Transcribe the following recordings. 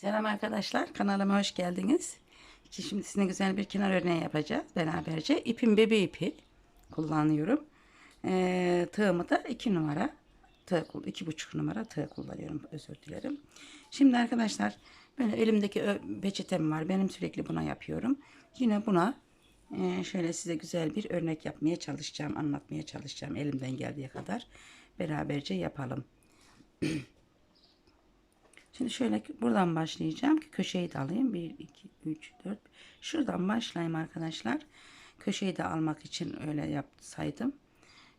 Selam arkadaşlar, kanalıma hoş geldiniz. Şimdi size güzel bir kenar örneği yapacağız beraberce. İpim bebe ipi kullanıyorum. Ee, tığımı da 2 numara, tığ, iki buçuk numara tığ kullanıyorum. Özür dilerim. Şimdi arkadaşlar böyle elimdeki peçetem var. Benim sürekli buna yapıyorum. Yine buna e, şöyle size güzel bir örnek yapmaya çalışacağım, anlatmaya çalışacağım elimden geldiği kadar. Beraberce yapalım. Şimdi şöyle buradan başlayacağım ki köşeyi de alayım. 1, 2, 3, 4. Şuradan başlayayım arkadaşlar. Köşeyi de almak için öyle yapsaydım.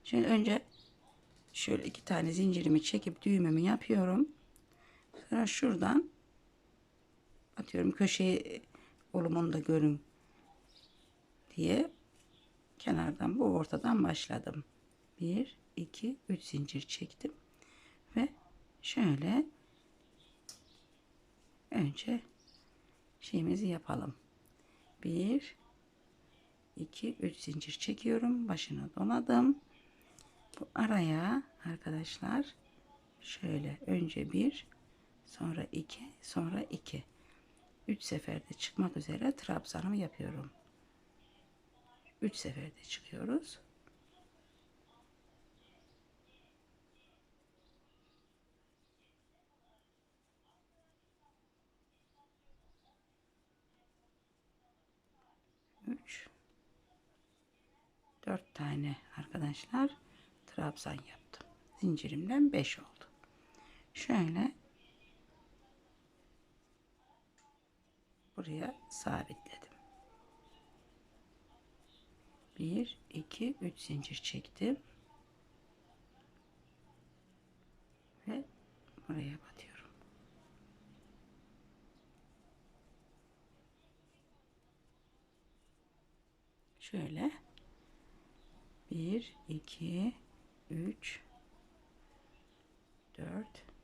Şimdi önce şöyle iki tane zincirimi çekip düğümümü yapıyorum. Sonra şuradan atıyorum köşeyi olumunu da görün diye kenardan bu ortadan başladım. 1, 2, 3 zincir çektim. Ve şöyle önce şeyimizi yapalım. 1 2 3 zincir çekiyorum. Başını doladım. Bu araya arkadaşlar şöyle önce 1 sonra 2 sonra 2 3 seferde çıkmak üzere trabzanımı yapıyorum. 3 seferde çıkıyoruz. 4 tane arkadaşlar trabzan yaptım. Zincirimden 5 oldu. Şöyle buraya sabitledim. 1 2 3 zincir çektim. Ve buraya batıyorum. Şöyle 1 2 3 4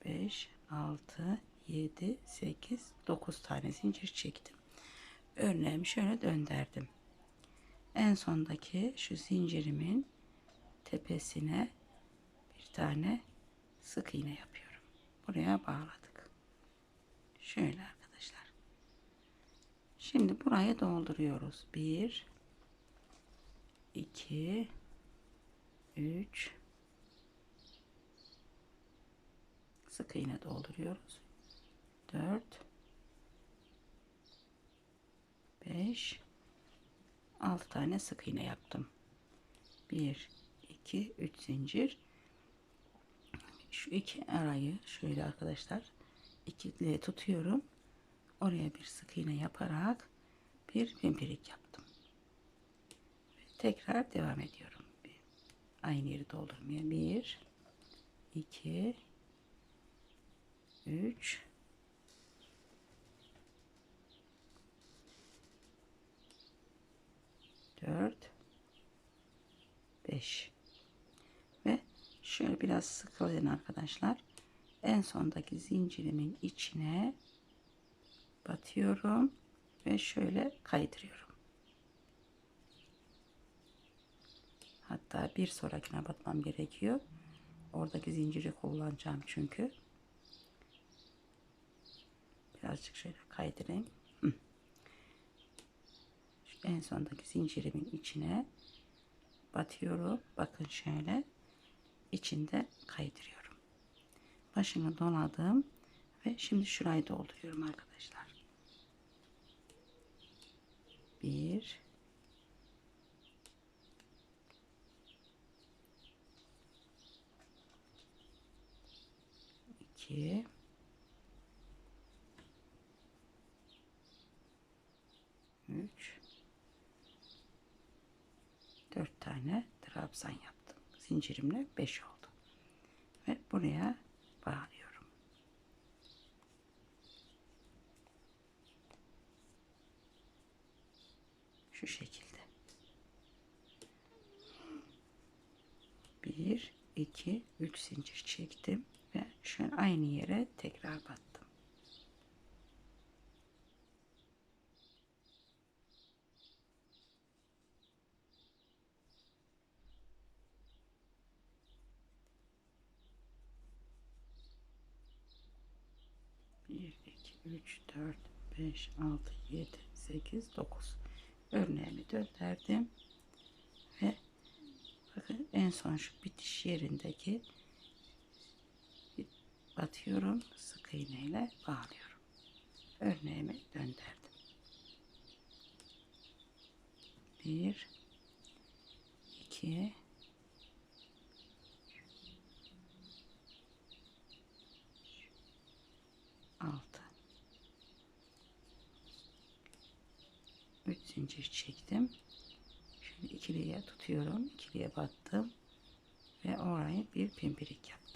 5 6 7 8 9 tane zincir çektim. Örneğimi şöyle döndürdüm. En sondaki şu zincirimin tepesine bir tane sık iğne yapıyorum. Buraya bağladık. Şöyle arkadaşlar. Şimdi burayı dolduruyoruz. 1 2 3 sık iğne dolduruyoruz. 4 5 6 tane sık iğne yaptım. 1 2 3 zincir. Şu iki arayı şöyle arkadaşlar ikili tutuyorum. Oraya bir sık iğne yaparak bir pimpirik yaptım tekrar devam ediyorum. Aynı yeri doldurmaya. 1 2 3 4 5 ve şöyle biraz sıkılayın arkadaşlar. En sondaki zincirimin içine batıyorum ve şöyle kaydırıyorum. Hatta bir sonrakine batmam gerekiyor. Oradaki zinciri kullanacağım çünkü. Birazcık şöyle kaydırayım. Şu en sondaki zincirimin içine batıyorum. Bakın şöyle. içinde kaydırıyorum. Başını doladım. Ve şimdi şurayı dolduruyorum arkadaşlar. Bir 2 3 4 tane trabzan yaptım. Zincirimle 5 oldu. Ve buraya bağlıyorum. Şu şekilde. 1 2 3 zincir çektim ve şu aynı yere tekrar battım. Bir, iki, 3, 4, 5, 6, 7, 8, 9. Örneğimi döndürdüm. Ve bakın en son şu bitiş yerindeki batıyorum. Sık iğneyle bağlıyorum. Örneğimi döndürdüm. 1 2 altı üç zincir çektim şöyle ikiliye tutuyorum ikiliye battım ve orayı bir pimpirik yaptım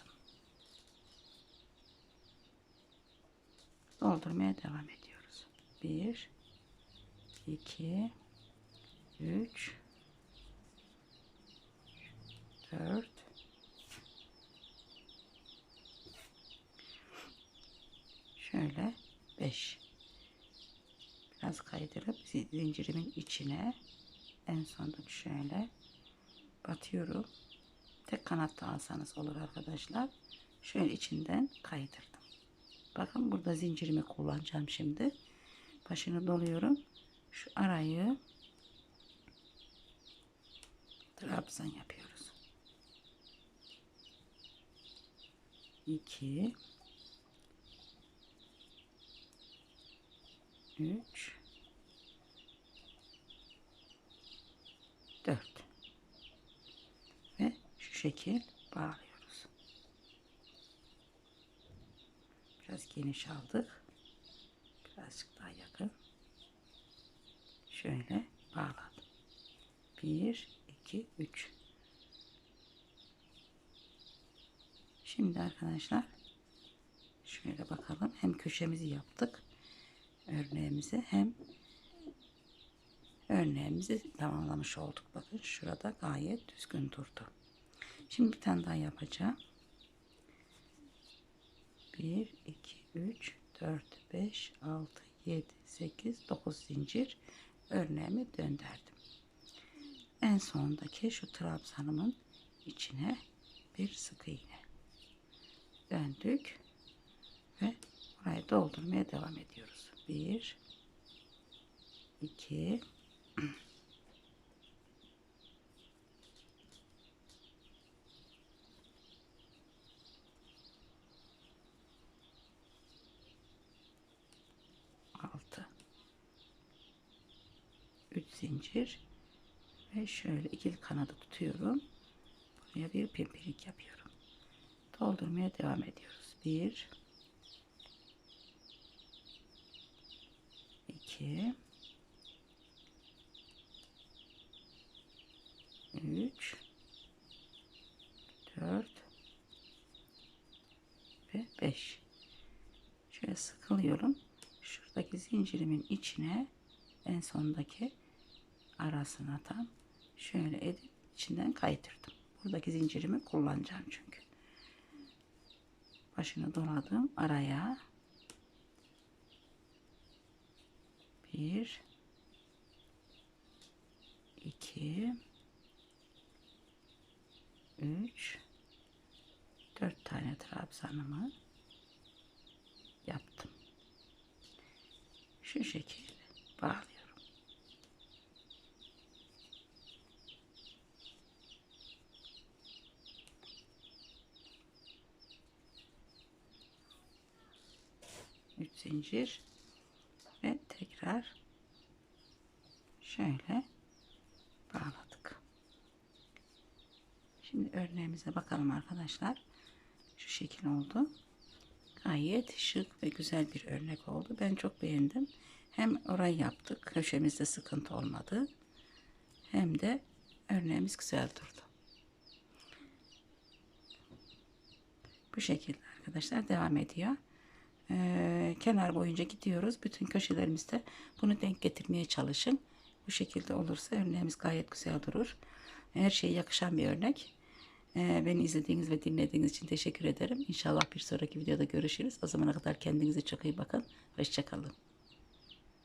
doldurmaya devam ediyoruz. 1 2 3 4 şöyle 5 biraz kaydırıp zincirimin içine en sonunda şöyle batıyorum. Tek kanatta alsanız olur arkadaşlar. Şöyle içinden kaydırdım bakın burada zincirimi kullanacağım şimdi. Başını doluyorum. Şu arayı trabzan yapıyoruz. 2 3 4 ve şu şekil bağlıyoruz. Biraz geniş aldık. Birazcık daha yakın. Şöyle bağladım. 1 2 3 Şimdi arkadaşlar şöyle bakalım. Hem köşemizi yaptık örneğimizi hem örneğimizi tamamlamış olduk. Bakın şurada gayet düzgün durdu. Şimdi bir tane daha yapacağım. 1, 2, 3, 4, 5, 6, 7, 8, 9 zincir örneğimi döndürdüm. En sondaki şu trabzanımın içine bir sık iğne döndük ve burayı doldurmaya devam ediyoruz. 1 2 6 3 zincir ve şöyle ikili kanadı tutuyorum. Buraya bir pimpirik yapıyorum. Doldurmaya devam ediyoruz. 1 2 3 4 ve 5 şöyle sıkılıyorum şuradaki zincirimin içine en sondaki arasına tam şöyle edip içinden kaydırdım buradaki zincirimi kullanacağım çünkü başını doladım araya bir iki üç dört tane trabzanımı yaptım. Şu şekilde bağlıyorum. Üç zincir ve tekrar şöyle bağladık. Şimdi örneğimize bakalım arkadaşlar. Şu şekil oldu. Gayet şık ve güzel bir örnek oldu. Ben çok beğendim. Hem orayı yaptık. Köşemizde sıkıntı olmadı. Hem de örneğimiz güzel durdu. Bu şekilde arkadaşlar devam ediyor. Ee, kenar boyunca gidiyoruz. Bütün köşelerimizde bunu denk getirmeye çalışın. Bu şekilde olursa örneğimiz gayet güzel durur. Her şeye yakışan bir örnek. Ee, beni izlediğiniz ve dinlediğiniz için teşekkür ederim. İnşallah bir sonraki videoda görüşürüz. O zamana kadar kendinize çok iyi bakın. Hoşçakalın.